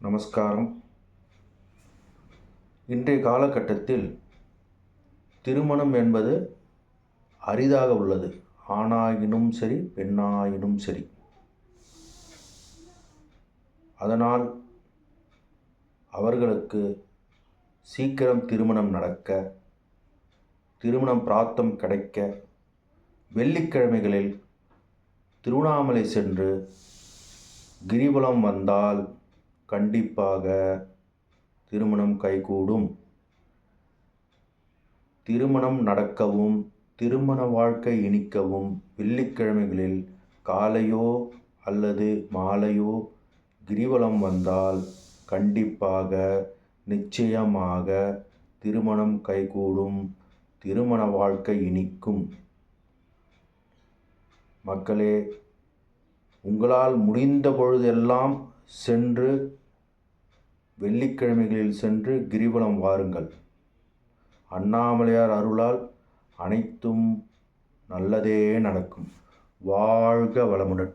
நமஸ்காரம். இன்றைய காலகட்டத்தில் திருமணம் என்பது அரிதாக உள்ளது. ஆணாயினும் சரி பெண்ணாயினும் சரி. அதனால் அவர்களுக்கு சீக்கிரம் திருமணம் நடக்க திருமணம் பிராத்தம் கிடைக்க வெள்ளிக்கிழமைகளில் திருவண்ணாமலை சென்று கிரிவலம் வந்தால் கண்டிப்பாக திருமணம் கைகூடும். திருமணம் நடக்கவும் திருமண வாழ்க்கை இனிக்கவும் வெள்ளிக்கிழமைகளில் காலையோ அல்லது மாலையோ கிரிவலம் வந்தால் கண்டிப்பாக நிச்சயமாக திருமணம் கைகூடும் திருமண வாழ்க்கை இனிக்கும். மக்களே உங்களால் முடிந்த பொழுதெல்லாம் சென்று வெள்ளிக்கிழமைகளில் சென்று கிரிவலம் வாருங்கள். அண்ணாமலையார் அருளால் அனைத்தும் நல்லதே நடக்கும். வாழ்க வளமுடன்.